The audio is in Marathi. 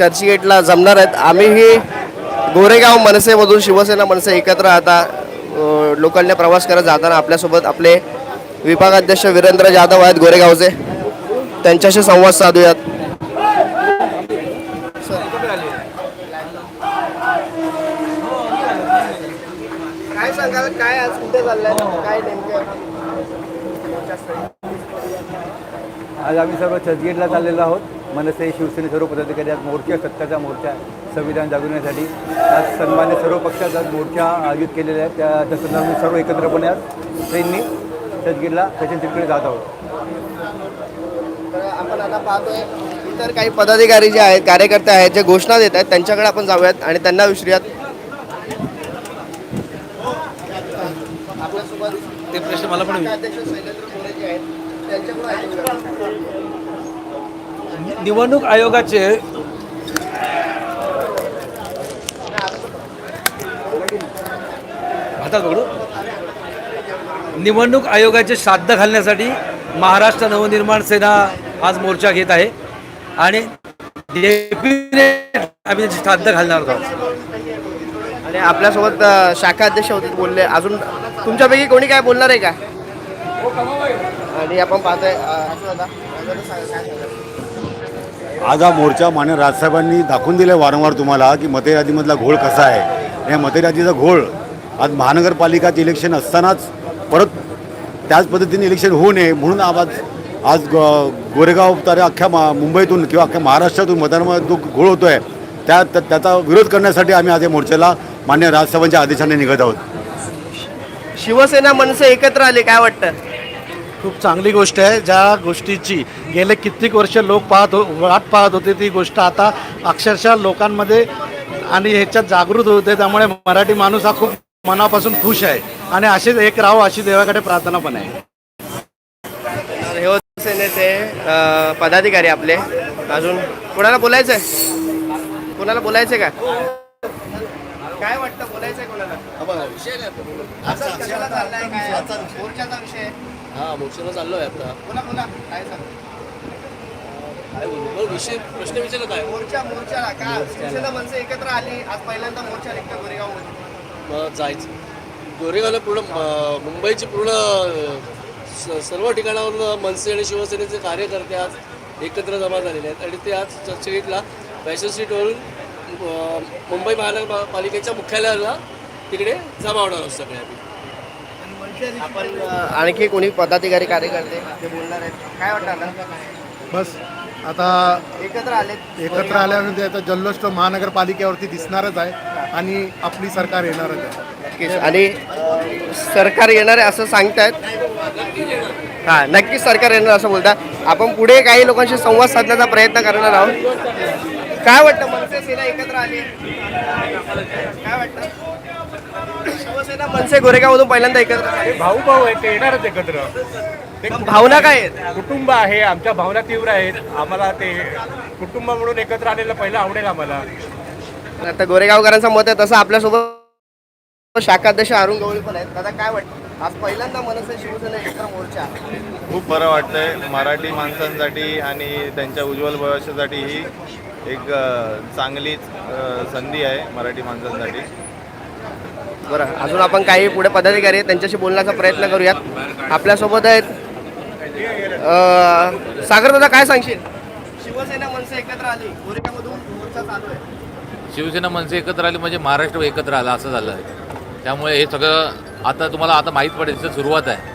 चर्चगेटला जमणार आहेत. आम्हीही गोरेगाव मनसेमधून शिवसेना मनसे एकत्र आता लोकलने प्रवास करत जाताना आपल्यासोबत आपले विभागाध्यक्ष वीरेंद्र जाधव आहेत गोरेगावचे. त्यांच्याशी संवाद साधूयात. काय सांगाल? काय आज कुठे चाललंय? काय नेमकं? आज आम्ही सर्व चर्चगेटला चाललेलो आहोत. मनसे शिवसेने सर्व पदाधिकारी आज मोर्चा सत्ताचा मोर्चा संविधान जागवण्यासाठी आज सन्मान्य सर्व पक्षात आज मोर्चा आयोजित केलेला आहे. त्या त्या संदर्भात सर्व एकत्रपणे आज ट्रेननी चर्चगेटला पेशंट तिकडे जात आहोत. तर आपण आता पाहतोय इतर काही पदाधिकारी जे आहेत कार्यकर्ते आहेत जे घोषणा देत आहेत त्यांच्याकडे आपण जाऊयात आणि त्यांना विचारूयात आपल्यासोबत ते प्रश्न मला पण त्यांच्याकडून. निवडणूक आयोगाचे हातात निवडणूक आयोगाचे श्राद्ध घालण्यासाठी महाराष्ट्र नवनिर्माण सेना आज मोर्चा घेत आहे आणि आम्ही श्राद्ध घालणार आहोत. आणि आपल्यासोबत शाखा अध्यक्ष होते बोलले. अजून तुमच्यापैकी कोणी काय बोलणार आहे का? आणि आपण पाहतोय दादा, आज हा मोर्चा मान्य राजसाहेबांनी दाखवून दिलं आहे वारंवार तुम्हाला की मतयादीमधला घोळ कसा आहे. या मतयादीचा घोळ आज महानगरपालिकात इलेक्शन असतानाच परत त्याच पद्धतीने इलेक्शन होऊ नये म्हणून आवाज आज ग- गोरेगाव तर अख्ख्या मा मुंबईतून किंवा अख्ख्या महाराष्ट्रातून मतदानामध्ये जो घोळ होतो आहे त्या त्या- त्याचा विरोध करण्यासाठी आम्ही आज या मोर्चाला मान्य राजसाहेबांच्या आदेशाने निघत आहोत. शिवसेना मनसे एकत्र आले काय वाटतं? खूप चांगली गोष्ट आहे. ज्या गोष्टीची गेले कित्येक वर्ष लोक पाहत हो वाट पाहत होते ती गोष्ट आता अक्षरशः लोकांमध्ये आणि ह्याच्यात जागृत होते त्यामुळे मराठी माणूस हा खूप मनापासून खुश आहे. आणि असेच एक राव अशी देवाकडे प्रार्थना पण आहे. तर सेनेचे पदाधिकारी आपले. अजून कोणाला बोलायचंय? कोणाला बोलायचंय का काय वाटतं बोलायचंय कोणाला असंच कशाला चाललंय? काय? मोर्चाचा विषय? हा मोर्चाला चाललोय आता. बोला बोला. काय सांग काय बोलू? बरं, विषय प्रश्न विचारला काय? मोर्चा मोर्चा का? शिवसेना मनसे एकत्र आली. आज पहिल्यांदा मोर्चा निघतो गोरेगावमध्ये. मग जायचं. गोरेगावला पूर्ण म- मुंबईची पूर्ण स- सर्व ठिकाणावरून मनसे आणि शिवसेनेचे कार्यकर्ते आज एकत्र जमा झालेले आहेत. आणि ते आज चर्चगेटला फॅशन स्ट्रीटवरून अं, मुंबई महानगरपालिकेच्या मुख्यालयाला तिकडे जमा होणार आहोत सगळे आम्ही. आपण आणखी कोणी पदाधिकारी कार्यकर्ते जे बोलणार आहेत काय वाटतं बस आता एकत्र आलेत. एकत्र आल्यानंतर आता जल्लोष तो महानगरपालिकेवरती दिसणारच आहे आणि आपली सरकार येणारच आहे. नक्कीच. आणि अ, सरकार येणार आहे असं सांगतायत. हा नक्कीच सरकार येणार असं बोलतात आपण पुढे काही लोकांशी संवाद साधण्याचा प्रयत्न करणार आहोत. काय वाटतं? मनसे सेना एकत्र आली. काय वाटतं? शिवसेना मनसे गोरेगावमधून पहिल्यांदा एकत्र आली. भाऊ भाऊ आहेत ते येणारच एकत्र. ते भावना काय आहेत? कुटुंब आहे आमच्या भावना तीव्र आहेत. आम्हाला ते कुटुंब म्हणून एकत्र आलेलं पहिलं आवडेल आम्हाला. आता गोरेगावकरांचं मत आहे तसं आपल्यासोबत शाखाध्यक्ष अरुण गवळी पण आहेत. दादा काय वाटतं? आज पहिल्यांदा मनसे शिवसेना एकत्र मोर्चा. खूप बरं वाटतंय. मराठी माणसांसाठी आणि त्यांच्या उज्ज्वल भविष्यासाठी ही एक अ, संधी आहे मराठी माणसांसाठी. बरं अजून आपण काही पुढे पदाधिकारी आहेत त्यांच्याशी बोलण्याचा प्रयत्न करूयात. आपल्यासोबत आहेत सागर दादा काय सांगशील? शिवसेना मनसे एकत्र आली मोर्चा चालू आहे. शिवसेना मनसे एकत्र आली म्हणजे महाराष्ट्र एकत्र आला असं झालं आहे. त्यामुळे हे सगळं आता तुम्हाला आता माहीत पडेल सुरुवात आहे.